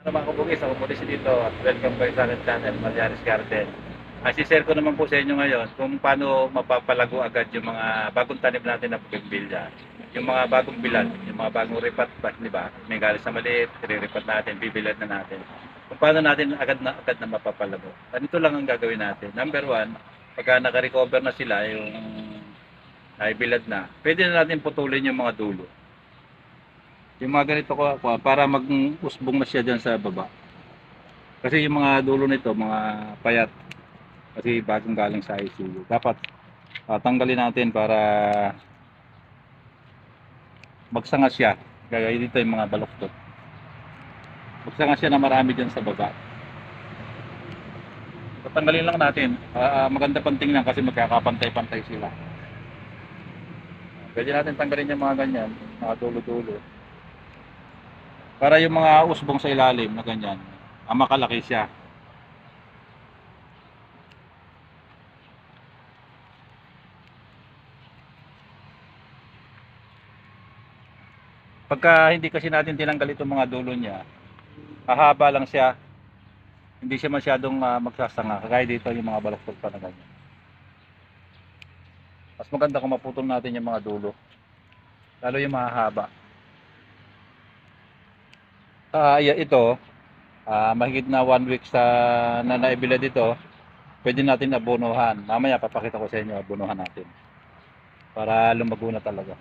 Ano mga kabugis, ako po si dito at welcome kayo sa aking channel, Malyaris Garden. Ay, share ko naman po sa inyo ngayon kung paano mapapalago agad yung mga bagong tanim natin na bougainvillea. Yung mga bagong bilad, yung mga bagong ripat pa, di ba? May galis na maliit, riripat natin, bibilad na natin. Kung paano natin agad na agad na mapapalago. Ganito lang ang gagawin natin. Number one, pagka naka-recover na sila, yung ay bilad na, pwede na natin putulin yung mga dulo. Yung mga ganito ko ako, para mag-usbong na siya dyan sa baba. Kasi yung mga dulo nito, mga payat, kasi bagong galing sa ICU. Dapat ah, tanggalin natin para magsanga siya. Gaya dito yung mga baloktot. Magsanga siya na marami dyan sa baba. Tatanggalin lang natin. Ah, maganda pang tingnan kasi magkakapantay-pantay sila. Pwede natin tanggalin yung mga ganyan, mga dulo-dulo. Para yung mga usbong sa ilalim na ganyan, ang makalaki siya. Pagka hindi kasi natin tinanggal itong mga dulo niya, hahaba lang siya. Hindi siya masyadong ah, magsasanga. Kagaya dito yung mga balaktot pa na ganyan. Mas maganda kung maputol natin yung mga dulo. Lalo yung mahahaba. Yeah, ito, ah, mahigit na one week sa na naibila dito, pwede natin abonohan. Mamaya papakita ko sa inyo abonohan natin. Para lumago na talaga.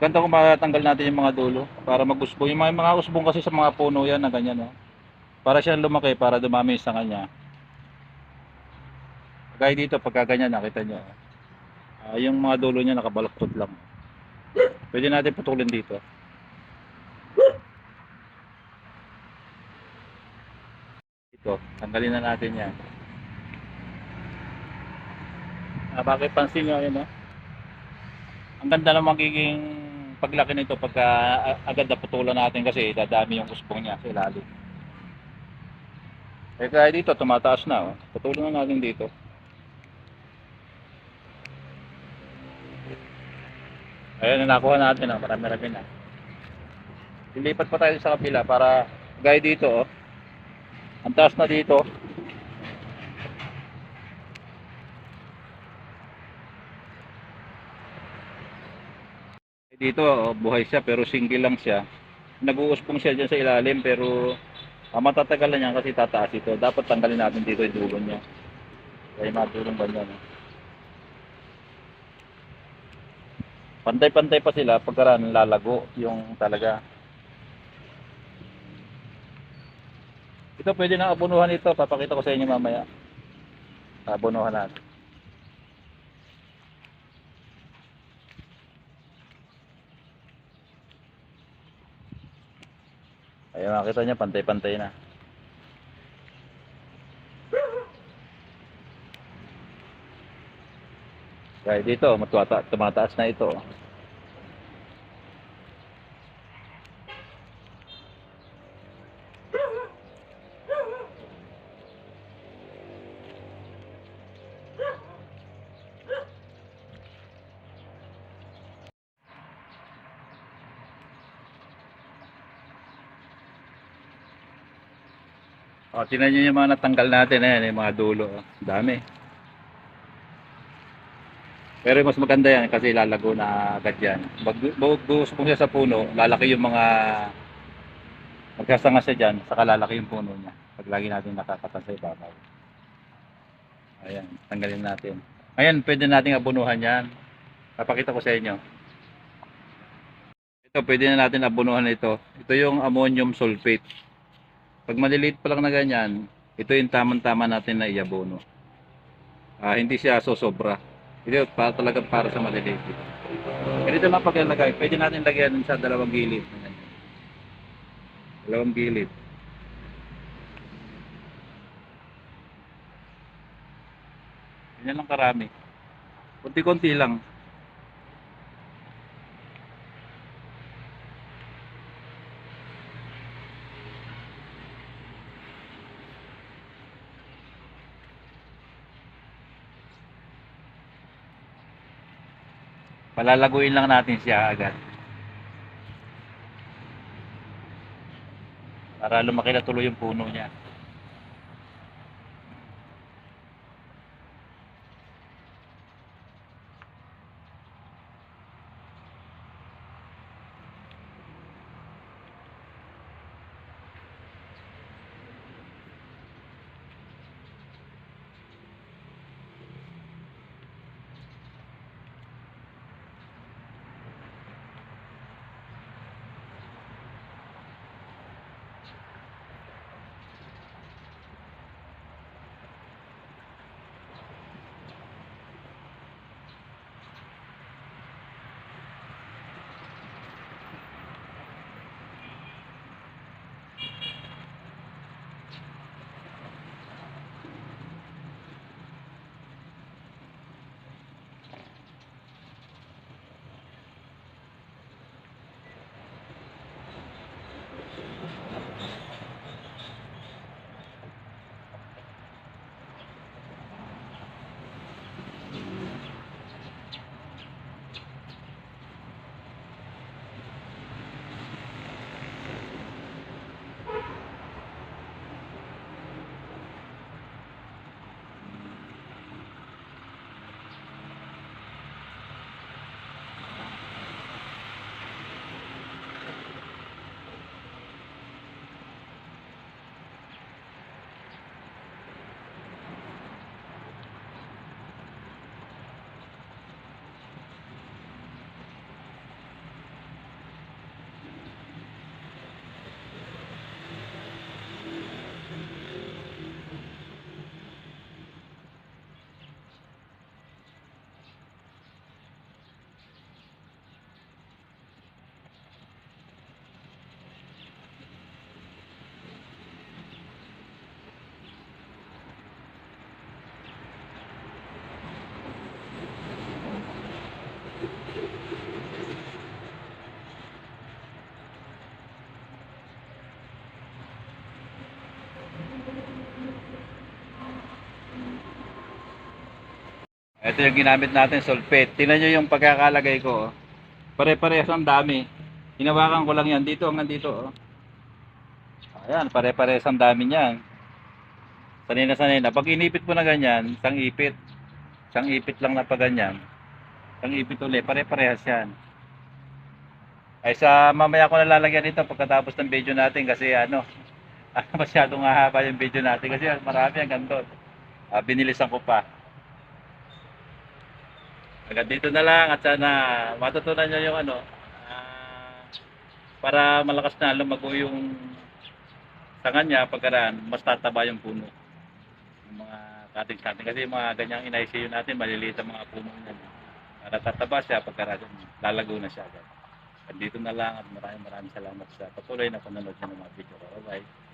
Maganda kung matanggal natin yung mga dulo para mag-usbong. Yung mga, mga usbong kasi sa mga puno yan na ganyan. Oh. Para siya lumaki, para dumami sa kanya. Gaya dito, pagka ganyan, nakita nyo. Ah, yung mga dulo niya nakabalaktot lang. Pwede natin putulin dito. Ito, tanggalin na natin yan. Ah, bakit pansin nyo yun, no? Ang ganda ng magiging paglaki nito pagka a- agad na putulan natin kasi dadami yung usbong niya sa ilalim. Eh kaya dito, tumataas na. Oh. Putulin na natin dito. Ayan, nakuha natin. Oh. Marami-rami na. Lilipat pa tayo sa kapila para gaya dito. Oh. Ang taas na dito. Dito, oh, buhay siya pero single lang siya. Nag-uuspong siya dyan sa ilalim pero ah, matatagal na niya kasi tataas ito. Dapat tanggalin natin dito yung dulo niya. Kaya matulong ba niya? No? Pantay-pantay pa sila pagkaraan lalago yung talaga. Ito pwede na abunuhan ito. Papakita ko sa inyo mamaya. Abunuhan natin. Ayun, makita niya pantay-pantay na. Kaya dito, matuwata, tumataas na ito. O, tinan nyo yung mga natanggal natin, eh, yung mga dulo. oh. Dami. Pero mas maganda yan kasi lalago na agad yan. Bugos po siya sa puno, lalaki yung mga magsasanga siya dyan, saka lalaki yung puno niya. Pag lagi natin nakakatan sa ibabaw. Ayan, tanggalin natin. Ayan, pwede nating abunuhan yan. Papakita ko sa inyo. Ito, pwede na natin abunuhan ito. Ito yung ammonium sulfate. Pag maliliit pa lang na ganyan, ito yung tamang-tama natin na iabono. Ah, hindi siya sosobra. Ito para talaga para sa maliliit. Ganito lang paglalagay. Pwede natin lagyan sa dalawang gilid. Dalawang gilid. Ganyan lang karami. Kunti-kunti lang. Palalaguin lang natin siya agad. Para lumaki na tuloy yung puno niya. Ito yung ginamit natin, sulfate. Tingnan nyo yung pagkakalagay ko. oh. Pare-parehas ang dami. Hinawakan ko lang yan dito hanggang dito. Oh. Ayan, pare-parehas ang dami niyan. Sanay na sanay na. Pag inipit mo na ganyan, isang ipit. Isang ipit lang na pa ganyan. Isang ipit ulit, pare-parehas yan. Ay sa mamaya ko nalalagyan ito pagkatapos ng video natin kasi ano, masyadong hahaba yung video natin kasi marami ang ganito. Ah, binilisan ko pa. Hanggang dito na lang at sana matutunan nyo yung ano, ah, para malakas na lumago yung tangan niya pagkaraan, mas tataba yung puno. Yung mga cuttings natin. Kasi yung mga ganyang in-ICU natin, maliliit ang mga puno niya. Para tataba siya pagkaraan, lalago na siya agad. Dito na lang at maraming maraming salamat sa patuloy na panonood ng mga video ko. Bye-bye.